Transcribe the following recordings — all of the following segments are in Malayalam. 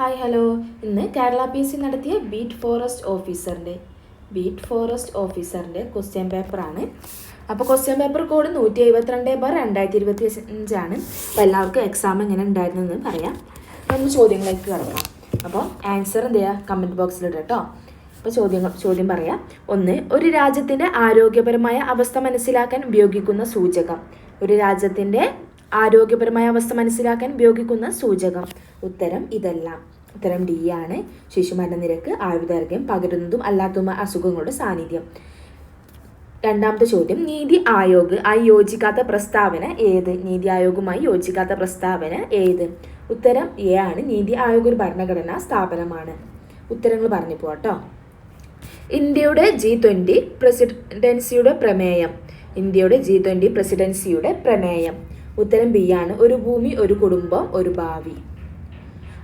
Hi hello. ഇന്ന് കേരള പി എസ് സി നടത്തിയ ബീറ്റ് ഫോറസ്റ്റ് ഓഫീസറിന്റെ ബീറ്റ് ഫോറസ്റ്റ് ഓഫീസറിന്റെ ക്വസ്റ്റ്യൻ പേപ്പറാണ്. അപ്പോൾ ക്വസ്റ്റ്യൻ പേപ്പർ കോഡ് നൂറ്റി എഴുപത്തിരണ്ട് ബാർ രണ്ടായിരത്തി ഇരുപത്തി അഞ്ചാണ് അപ്പോൾ എല്ലാവർക്കും എക്സാം എങ്ങനെ ഉണ്ടായിരുന്നു എന്ന് പറയാം നമ്മൾ ചോദ്യങ്ങളിലേക്ക് കിടക്കാം. അപ്പോൾ ആൻസർ എന്ത് ചെയ്യുക? കമന്റ് ബോക്സിൽ ഇടാം കേട്ടോ. അപ്പോൾ ചോദ്യങ്ങൾ ചോദ്യം പറയാം. ഒന്ന് ഒരു രാജ്യത്തിന്റെ ആരോഗ്യപരമായ അവസ്ഥ മനസ്സിലാക്കാൻ ഉപയോഗിക്കുന്ന സൂചകം. ഒരു രാജ്യത്തിന്റെ ആരോഗ്യപരമായ അവസ്ഥ മനസ്സിലാക്കാൻ ഉപയോഗിക്കുന്ന സൂചകം. ഉത്തരം ഇതല്ല. ഉത്തരം ഡി ആണ്. ശിശുമരണ നിരക്ക് ആയുർദൈർഘ്യം പകരുന്നതും അല്ലാത്തതുമായ അസുഖങ്ങളുടെ സാന്നിധ്യം. രണ്ടാമത്തെ ചോദ്യം. നീതി ആയോഗ് ആയി യോജിക്കാത്ത പ്രസ്താവന ഏത്? നീതി ആയോഗുമായി യോജിക്കാത്ത പ്രസ്താവന ഏത്? ഉത്തരം എ ആണ്. നീതി ആയോഗ് ഒരു ഭരണഘടനാ സ്ഥാപനമാണ്. ഉത്തരങ്ങൾ പറഞ്ഞു പോട്ടോ ഇന്ത്യയുടെ ജി ട്വന്റി പ്രസിഡൻസിയുടെ പ്രമേയം. ഇന്ത്യയുടെ ജി ട്വന്റി പ്രസിഡൻസിയുടെ പ്രമേയം. ഉത്തരം ബി ആണ്. ഒരു ഭൂമി ഒരു കുടുംബം ഒരു ഭാവി.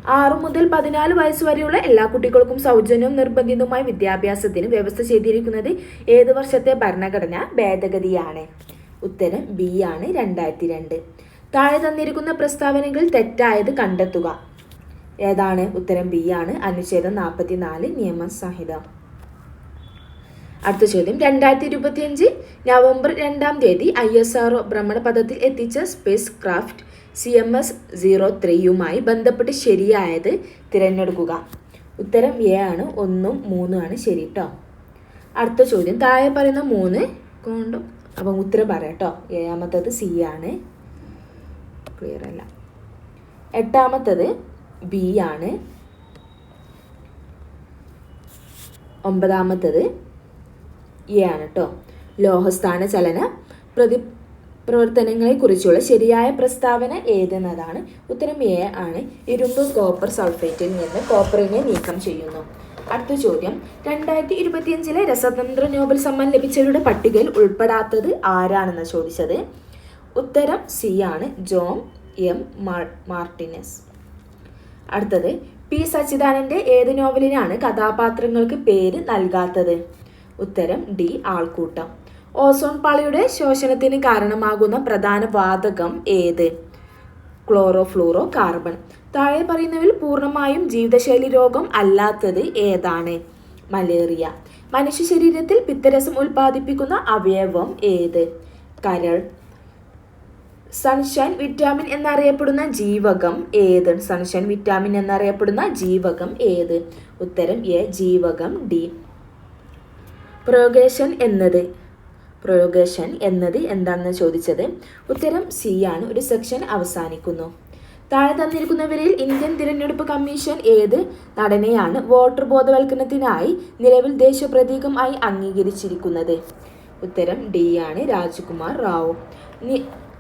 ആറു മുതൽ പതിനാല് വയസ്സ് വരെയുള്ള എല്ലാ കുട്ടികൾക്കും സൗജന്യവും നിർബന്ധിതവുമായ വിദ്യാഭ്യാസത്തിന് വ്യവസ്ഥ ചെയ്തിരിക്കുന്നത് ഏത് വർഷത്തെ ഭരണഘടന ഭേദഗതിയാണ്? ഉത്തരം ബി ആണ് രണ്ടായിരത്തി രണ്ട്. താഴെ തന്നിരിക്കുന്ന പ്രസ്താവനകൾ തെറ്റായത് കണ്ടെത്തുക. ഏതാണ്? ഉത്തരം ബി ആണ്. അനുച്ഛേദം നാൽപ്പത്തിനാല് നിയമസംഹിത. അടുത്ത ചോദ്യം. രണ്ടായിരത്തി ഇരുപത്തിയഞ്ച് നവംബർ രണ്ടാം തീയതി ഐ എസ് ആർ ഭ്രമണപഥത്തിൽ എത്തിച്ച spacecraft C M S zero ത്രീയുമായി ബന്ധപ്പെട്ട് ശരിയായത് തിരഞ്ഞെടുക്കുക. ഉത്തരം എ ആണ് ഒന്നും മൂന്നും ആണ് ശരി കേട്ടോ അടുത്ത ചോദ്യം. താഴെ പറയുന്ന മൂന്ന് കൊണ്ടു അപ്പം ഉത്തരം പറയാം കേട്ടോ ഏഴാമത്തത് സി ആണ്. ക്ലിയർ അല്ല. എട്ടാമത്തത് ബി ആണ്. ഒമ്പതാമത്തത് ആണ് കേട്ടോ ലോഹസ്ഥാന ചലന പ്രതി പ്രവർത്തനങ്ങളെക്കുറിച്ചുള്ള ശരിയായ പ്രസ്താവന ഏതെന്നതാണ്? ഉത്തരം എ ആണ്. ഇരുമ്പ് കോപ്പർ സൾഫേറ്റിൽ നിന്ന് കോപ്പറിനെ നീക്കം ചെയ്യുന്നു. അടുത്ത ചോദ്യം. രണ്ടായിരത്തി ഇരുപത്തിയഞ്ചിലെ രസതന്ത്ര നോബൽ സമ്മാനം ലഭിച്ചവരുടെ പട്ടികയിൽ ഉൾപ്പെടാത്തത് ആരാണെന്ന് ചോദിച്ചത്? ഉത്തരം സി ആണ്. ജോം എം. മാർ മാർട്ടിനസ്. അടുത്തത്. പി. സച്ചിദാനന്റെ ഏത് നോവലിനാണ് കഥാപാത്രങ്ങൾക്ക് പേര് നൽകാത്തത്? ഉത്തരം ഡി ആൾക്കൂട്ടം. ഓസോൺ പാളിയുടെ ശോഷണത്തിന് കാരണമാകുന്ന പ്രധാന വാതകം ഏത്? ക്ലോറോ ഫ്ലൂറോ കാർബൺ താഴെ പറയുന്നവയിൽ പൂർണമായും ജീവിതശൈലി രോഗം അല്ലാത്തത് ഏതാണ്? മലേറിയ. മനുഷ്യ ശരീരത്തിൽ പിത്തരസം ഉൽപ്പാദിപ്പിക്കുന്ന അവയവം ഏത്? കരൾ. സൺഷൈൻ വിറ്റാമിൻ എന്നറിയപ്പെടുന്ന ജീവകം ഏത്? സൺഷൈൻ വിറ്റാമിൻ എന്നറിയപ്പെടുന്ന ജീവകം ഏത്? ഉത്തരം എ ജീവകം ഡി. പ്രൊഗേഷൻ എന്നത്. പ്രയോഗേഷൻ എന്നത് എന്താണെന്ന് ചോദിച്ചത്? ഉത്തരം സി ആണ്. ഒരു സെക്ഷൻ അവസാനിക്കുന്നു. താഴെ തന്നിരിക്കുന്നവരിൽ ഇന്ത്യൻ തിരഞ്ഞെടുപ്പ് കമ്മീഷൻ ഏത് നടനെയാണ് വോട്ടർ ബോധവൽക്കരണത്തിനായി നിലവിൽ ദേശീയ പ്രതീകമായി അംഗീകരിച്ചിരിക്കുന്നത്? ഉത്തരം ഡി ആണ്. രാജ്കുമാർ റാവു.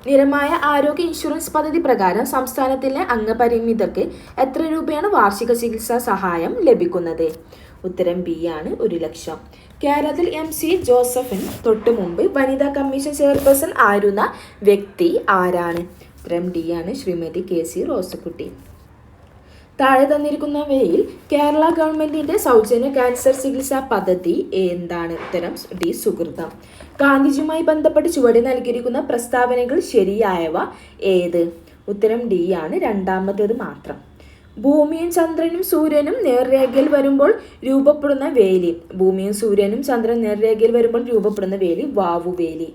നിരമായ ആരോഗ്യ ഇൻഷുറൻസ് പദ്ധതി പ്രകാരം സംസ്ഥാനത്തിലെ അംഗപരിമിതർക്ക് എത്ര രൂപയാണ് വാർഷിക ചികിത്സാ സഹായം ലഭിക്കുന്നത്? ഉത്തരം ബി ആണ്. ഒരു ലക്ഷം. കേരളത്തിൽ എം സി ജോസഫിന് തൊട്ടു മുമ്പ് വനിതാ കമ്മീഷൻ ചെയർപേഴ്സൺ ആയിരുന്ന വ്യക്തി ആരാണ്? ഉത്തരം ഡി ആണ് ശ്രീമതി കെ സി റോസക്കുട്ടി. താഴെ തന്നിരിക്കുന്നവയിൽ കേരള ഗവൺമെന്റിന്റെ സൗജന്യ ക്യാൻസർ ചികിത്സാ പദ്ധതി എന്താണ്? ഉത്തരം ഡി സുഹൃതം. ഗാന്ധിജിയുമായി ബന്ധപ്പെട്ട് ചുവടെ നൽകിയിരിക്കുന്ന പ്രസ്താവനകൾ ശരിയായവ ഏത്? ഉത്തരം ഡി ആണ്. രണ്ടാമത്തേത് മാത്രം. ഭൂമിയും ചന്ദ്രനും സൂര്യനും നേർരേഖയിൽ വരുമ്പോൾ രൂപപ്പെടുന്ന വേലി. ഭൂമിയും സൂര്യനും ചന്ദ്രൻ നേർരേഖയിൽ വരുമ്പോൾ രൂപപ്പെടുന്ന വേലി വാവുവേലി.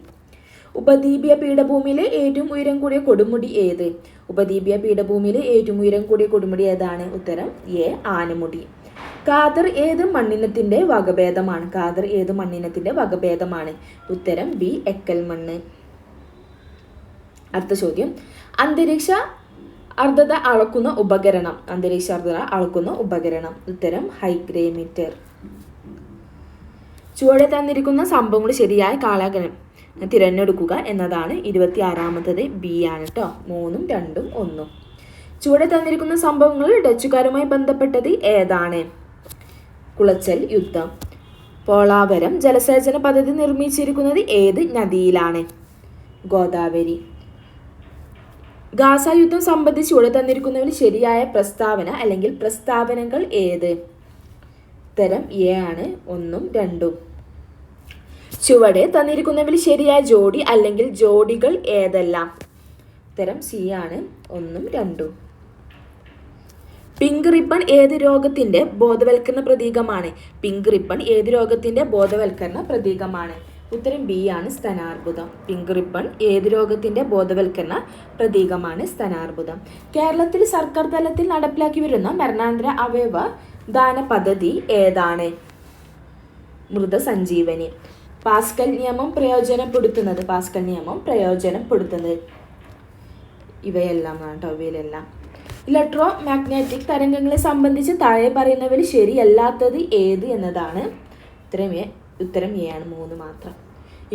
ഉപദ്വീപീയ പീഠഭൂമിയിലെ ഏറ്റവും ഉയരം കൂടിയ കൊടുമുടി ഏത്? ഉപദ്വീപീയ പീഠഭൂമിയിലെ ഏറ്റവും ഉയരം കൂടിയ കൊടുമുടി ഏതാണ്? ഉത്തരം എ ആനമുടി. കാതർ ഏത് മണ്ണിനത്തിന്റെ വകഭേദമാണ്? കാതർ ഏത് മണ്ണിനത്തിന്റെ വകഭേദമാണ്? ഉത്തരം ബി എക്കൽ മണ്ണ് അടുത്ത ചോദ്യം. അന്തരീക്ഷ അർദ്ധത അളക്കുന്ന ഉപകരണം. അന്തരീക്ഷ അർദ്ധത അളക്കുന്ന ഉപകരണം. ഉത്തരം ഹൈഗ്രേമീറ്റർ. ചുവടെ തന്നിരിക്കുന്ന സംഭവങ്ങൾ ശരിയായ കാലാകലം തിരഞ്ഞെടുക്കുക എന്നതാണ് ഇരുപത്തി ആറാമത്തത് ബി ആണ് കേട്ടോ മൂന്നും രണ്ടും ഒന്നും. ചുവടെ തന്നിരിക്കുന്ന സംഭവങ്ങൾ ഡച്ചുകാരുമായി ബന്ധപ്പെട്ടത് ഏതാണ്? കുളച്ചൽ യുദ്ധം. പോളാവരം ജലസേചന പദ്ധതി നിർമ്മിച്ചിരിക്കുന്നത് ഏത് നദിയിലാണ്? ഗോദാവരി. ഗാസ യുദ്ധം സംബന്ധിച്ച് ഇവിടെ തന്നിരിക്കുന്നതിൽ ശരിയായ പ്രസ്താവന അല്ലെങ്കിൽ പ്രസ്താവനകൾ ഏത്? ഉത്തരം എ ആണ്. ഒന്നും രണ്ടും. ചുവടെ തന്നിരിക്കുന്നതിൽ ശരിയായ ജോഡി അല്ലെങ്കിൽ ജോഡികൾ ഏതെല്ലാം? ഉത്തരം സി ആണ്. ഒന്നും രണ്ടും. പിങ്ക് റിബൺ ഏത് രോഗത്തിന്റെ ബോധവൽക്കരണ പ്രതീകമാണ്? പിങ്ക് റിബൺ ഏത് രോഗത്തിന്റെ ബോധവൽക്കരണ പ്രതീകമാണ്? ഉത്തരം ബി ആണ് സ്തനാർബുദം. പിങ്ക് റിബൺ ഏത് രോഗത്തിന്റെ ബോധവൽക്കരണ പ്രതീകമാണ് സ്തനാർബുദം. കേരളത്തിൽ സർക്കാർ തലത്തിൽ നടപ്പിലാക്കി വരുന്ന മരണാന്തര അവയവ ദാന പദ്ധതി ഏതാണ്? മൃതസഞ്ജീവനി. പാസ്കൽ നിയമം പ്രയോജനപ്പെടുത്തുന്നത്. പാസ്കൽ നിയമം പ്രയോജനപ്പെടുത്തുന്നത്. ഇവയെല്ലാം കേട്ടോ ഇവയിലെല്ലാം. ഇലക്ട്രോ മാഗ്നറ്റിക് തരംഗങ്ങളെ സംബന്ധിച്ച് താഴെ പറയുന്നവയിൽ ശരിയല്ലാത്തത് ഏത് എന്നതാണ്? എ. ഉത്തരം എ ആണ് മൂന്ന് മാത്രം.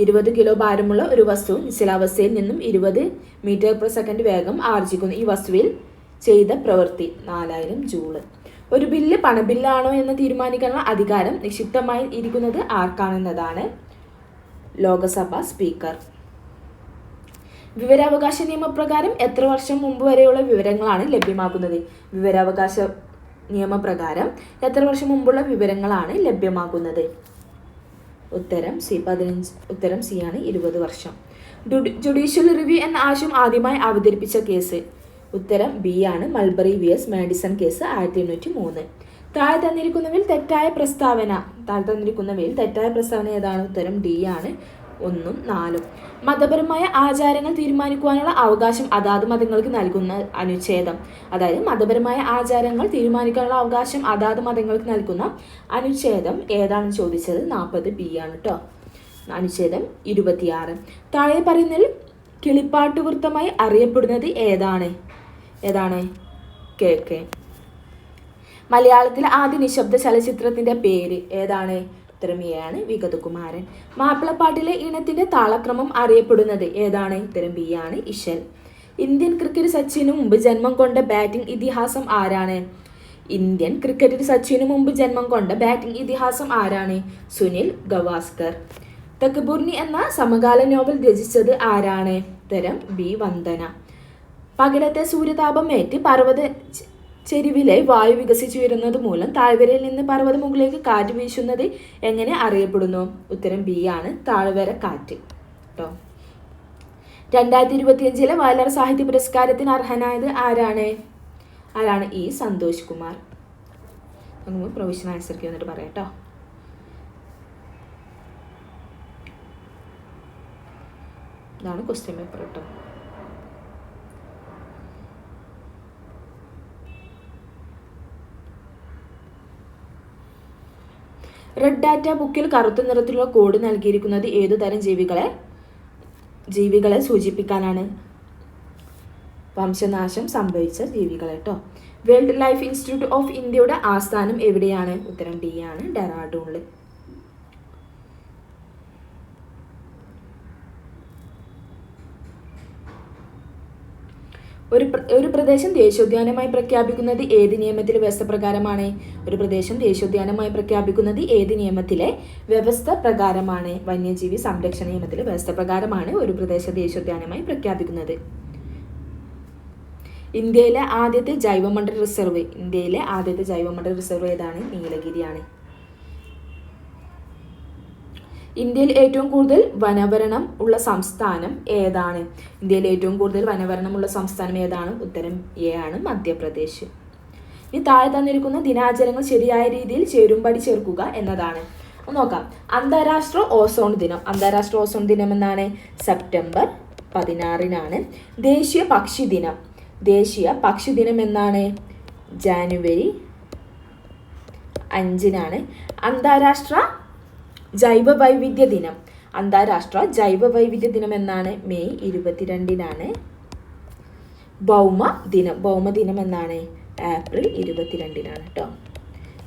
ഇരുപത് കിലോ ഭാരമുള്ള ഒരു വസ്തു നിശ്ചലാവസ്ഥയിൽ നിന്നും ഇരുപത് മീറ്റർ പെർ സെക്കൻഡ് വേഗം ആർജിക്കുന്നു ഈ വസ്തുവിൽ ചെയ്ത പ്രവൃത്തി നാലായിരം ജൂൾ. ഒരു ബില്ല് പണബില്ലാണോ എന്ന് തീരുമാനിക്കാനുള്ള അധികാരം നിക്ഷിപ്തമായി ഇരിക്കുന്നത് ആർക്കാണെന്നതാണ് ലോകസഭ സ്പീക്കർ. വിവരാവകാശ നിയമപ്രകാരം എത്ര വർഷം മുമ്പ് വരെയുള്ള വിവരങ്ങളാണ് ലഭ്യമാകുന്നത്? വിവരാവകാശ നിയമപ്രകാരം എത്ര വർഷം മുമ്പുള്ള വിവരങ്ങളാണ് ലഭ്യമാക്കുന്നത് ഉത്തരം സി പതിനഞ്ച് ഉത്തരം സി ആണ് ഇരുപത് വർഷം. ജുഡീഷ്യൽ റിവ്യൂ എന്ന ആശയം ആദ്യമായി അവതരിപ്പിച്ച കേസ്. ഉത്തരം ബി ആണ് Marbury V S Madison case ആയിരത്തി എണ്ണൂറ്റി മൂന്ന് താഴെ തന്നിരിക്കുന്നവയിൽ തെറ്റായ പ്രസ്താവന താഴെ തന്നിരിക്കുന്നവയിൽ തെറ്റായ പ്രസ്താവന ഏതാണ്? ഉത്തരം ഡി ആണ് ഒന്നും നാലും. മതപരമായ ആചാരങ്ങൾ തീരുമാനിക്കുവാനുള്ള അവകാശം അതാത് മതങ്ങൾക്ക് നൽകുന്ന അനുച്ഛേദം. അതായത് മതപരമായ ആചാരങ്ങൾ തീരുമാനിക്കാനുള്ള അവകാശം അതാത് മതങ്ങൾക്ക് നൽകുന്ന അനുച്ഛേദം ഏതാണ് ചോദിച്ചത്? നാൽപ്പത് ബി ആണ് കേട്ടോ അനുച്ഛേദം ഇരുപത്തിയാറ്. താഴെ പറയുന്നതിൽ കിളിപ്പാട്ടുവൃത്തമായി അറിയപ്പെടുന്നത് ഏതാണ്? ഏതാണ്? കേക്ക് മലയാളത്തിലെ ആദ്യ നിശബ്ദ ചലച്ചിത്രത്തിന്റെ പേര് ഏതാണ്? ഉത്തരം വിഗതകുമാരൻ. മാപ്പിളപ്പാട്ടിലെ ഇനത്തിന്റെ താളക്രമം അറിയപ്പെടുന്നത് ഏതാണ്? ഉത്തരം ഇശൽ. ഇന്ത്യൻ ക്രിക്കറ്റ് സച്ചിന് മുമ്പ് ജന്മം കൊണ്ട ബാറ്റിംഗ് ഇതിഹാസം ആരാണ്? ഇന്ത്യൻ ക്രിക്കറ്റിൽ സച്ചിന് മുമ്പ് ജന്മം കൊണ്ട ബാറ്റിംഗ് ഇതിഹാസം ആരാണ്? സുനിൽ ഗവാസ്കർ. തക്കബുർണി എന്ന സമകാല നോവൽ രചിച്ചത് ആരാണ്? തരം ബി വന്ദന. പകലത്തെ സൂര്യതാപം ഏറ്റ് പർവത ചെരുവിലെ വായു വികസിച്ചു വരുന്നത് മൂലം താഴ്വരയിൽ നിന്ന് പർവത മുകളിലേക്ക് കാറ്റ് വീശുന്നത് എങ്ങനെ അറിയപ്പെടുന്നു? ഉത്തരം ബി ആണ്. താഴ്വര കാറ്റ്. കേട്ടോ രണ്ടായിരത്തി ഇരുപത്തിയഞ്ചിലെ വയലർ സാഹിത്യ പുരസ്കാരത്തിന് അർഹനായത് ആരാണ്? ആരാണ്? ഇ സന്തോഷ് കുമാർ. നമുക്ക് പ്രൊവിഷൻ ആൻസർക്ക് വന്നിട്ട് പറയാം കേട്ടോ ഇതാണ് ക്വസ്റ്റ്യൻ പേപ്പർ കേട്ടോ റെഡ് ഡാറ്റ ബുക്കിൽ കറുത്ത നിറത്തിലുള്ള കോഡ് നൽകിയിരിക്കുന്നത് ഏതു തരം ജീവികളെ? ജീവികളെ സൂചിപ്പിക്കാനാണ്. വംശനാശം സംഭവിച്ച ജീവികളെ കേട്ടോ വേൾഡ് ലൈഫ് ഇൻസ്റ്റിറ്റ്യൂട്ട് ഓഫ് ഇന്ത്യയുടെ ആസ്ഥാനം എവിടെയാണ്? ഉത്തരം ഡി ആണ് ഡെറാഡൂണിൽ. ഒരു ഒരു പ്രദേശം ദേശീയോദ്യാനമായി പ്രഖ്യാപിക്കുന്നത് ഏത് നിയമത്തിലെ വ്യവസ്ഥ പ്രകാരമാണ് ഒരു പ്രദേശം ദേശീയോദ്യാനമായി പ്രഖ്യാപിക്കുന്നത് ഏത് നിയമത്തിലെ വ്യവസ്ഥ പ്രകാരമാണ് വന്യജീവി സംരക്ഷണ നിയമത്തിലെ വ്യവസ്ഥ പ്രകാരമാണ് ഒരു പ്രദേശം ദേശീയോദ്യാനമായി പ്രഖ്യാപിക്കുന്നത്. ഇന്ത്യയിലെ ആദ്യത്തെ ജൈവമണ്ഡല റിസർവ്. ഇന്ത്യയിലെ ആദ്യത്തെ ജൈവമണ്ഡല റിസർവ് ഏതാണ്? നീലഗിരിയാണ്. ഇന്ത്യയിൽ ഏറ്റവും കൂടുതൽ വനവരണം ഉള്ള സംസ്ഥാനം ഏതാണ്? ഇന്ത്യയിൽ ഏറ്റവും കൂടുതൽ വനവരണമുള്ള സംസ്ഥാനം ഏതാണ്? ഉത്തരം എ ആണ് മധ്യപ്രദേശ്. ഇനി താഴെ തന്നിരിക്കുന്ന ദിനാചരണങ്ങൾ ശരിയായ രീതിയിൽ ചേരുംപടി ചേർക്കുക എന്നതാണ്. നോക്കാം. അന്താരാഷ്ട്ര ഓസോൺ ദിനം. അന്താരാഷ്ട്ര ഓസോൺ ദിനം എന്നാണ്? സെപ്റ്റംബർ പതിനാറിനാണ്. ദേശീയ പക്ഷി ദിനം. ദേശീയ പക്ഷി ദിനം എന്നാണ്? ജാനുവരി അഞ്ചിനാണ്. അന്താരാഷ്ട്ര ജൈവ വൈവിധ്യ ദിനം അന്താരാഷ്ട്ര ജൈവ വൈവിധ്യ ദിനം എന്നാണ് മെയ് ഇരുപത്തിരണ്ടിനാണ് ഭൗമ ദിനം ഭൗമ ദിനം എന്നാണ് ഏപ്രിൽ ഇരുപത്തിരണ്ടിനാണ് കേട്ടോ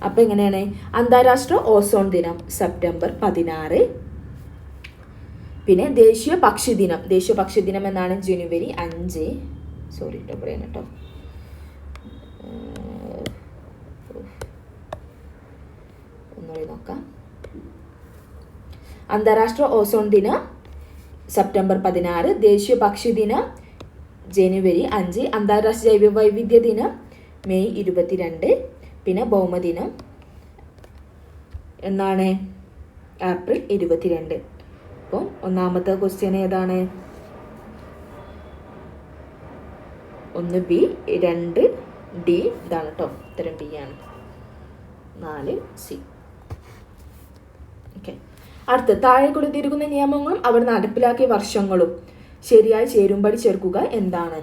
അപ്പോൾ എങ്ങനെയാണ്? അന്താരാഷ്ട്ര ഓസോൺ ദിനം സെപ്റ്റംബർ പതിനാറ്. പിന്നെ ദേശീയ പക്ഷി ദിനം ദേശീയ പക്ഷി ദിനം എന്നാണ് ജനുവരി അഞ്ച്. സോറി കേട്ടോ പറയാൻ കേട്ടോ. ഒന്നുകൂടി നോക്കാം. അന്താരാഷ്ട്ര ഓസോൺ ദിനം സെപ്റ്റംബർ പതിനാറ് ദേശീയ പക്ഷി ദിനം ജനുവരി അഞ്ച് അന്താരാഷ്ട്ര ജൈവ വൈവിധ്യ ദിനം മെയ് ഇരുപത്തിരണ്ട് പിന്നെ ഭൗമദിനം എന്നാണ് ഏപ്രിൽ ഇരുപത്തിരണ്ട്. അപ്പോൾ ഒന്നാമത്തെ ക്വസ്റ്റ്യൻ ഏതാണ്? ഒന്ന് ബി രണ്ട് ഡി ഇതാണ് കേട്ടോ ഉത്തരം ബി ആണ്. നാല് സി. ഓക്കെ. അടുത്ത് താഴെ കൊടുത്തിരിക്കുന്ന നിയമങ്ങളും അവർ നടപ്പിലാക്കിയ വർഷങ്ങളും. ശരിയായി ചേരുമ്പടി ചേർക്കുക എന്താണ്?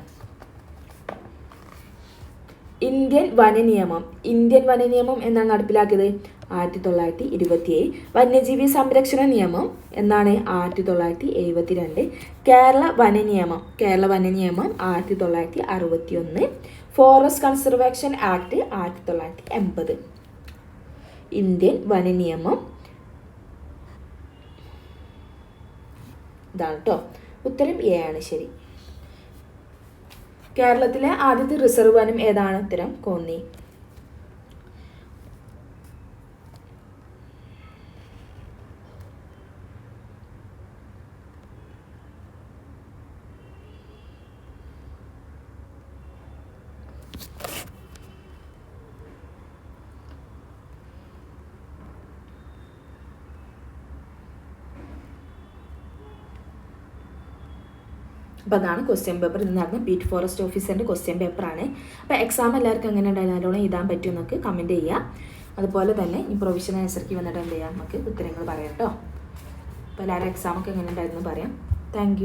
ഇന്ത്യൻ വനനിയമം. ഇന്ത്യൻ വനനിയമം എന്നാണ് നടപ്പിലാക്കിയത്? ആയിരത്തി തൊള്ളായിരത്തി ഇരുപത്തിയേഴ് വന്യജീവി സംരക്ഷണ നിയമം എന്നാണ് ആയിരത്തി തൊള്ളായിരത്തി എഴുപത്തി രണ്ട് കേരള വനനിയമം. കേരള വനനിയമം ആയിരത്തി തൊള്ളായിരത്തി അറുപത്തി ഒന്ന് ഫോറസ്റ്റ് കൺസർവേഷൻ ആക്ട് ആയിരത്തി തൊള്ളായിരത്തി എൺപത് ഇന്ത്യൻ വനനിയമം ഇതാണ് കേട്ടോ ഉത്തരം എ ആണ് ശരി. കേരളത്തിലെ ആദ്യത്തെ റിസർവ് വനം ഏതാണ്? ഉത്തരം കോന്നി. അപ്പോൾ അതാണ് ക്വസ്റ്റ്യൻ പേപ്പർ ഇന്നായിരുന്നു ബീറ്റ് ഫോറസ്റ്റ് ഓഫീസറിന്റെ ക്വസ്റ്റ്യൻ പേപ്പറാണ് അപ്പോൾ എക്സാം എല്ലാവർക്കും എങ്ങനെ ഉണ്ടായിരുന്നു നല്ലോണം എഴുതാൻ പറ്റുമെന്നൊക്കെ കമന്റ് ചെയ്യുക അതുപോലെ തന്നെ ഈ പ്രൊവിഷൻ ആൻസർക്ക് വന്നിട്ട് എന്ത് ചെയ്യാം? നമുക്ക് ഉത്തരങ്ങൾ പറയാം കേട്ടോ അപ്പോൾ എല്ലാവരും എക്സാമൊക്കെ എങ്ങനെ ഉണ്ടായിരുന്നു പറയാം. താങ്ക്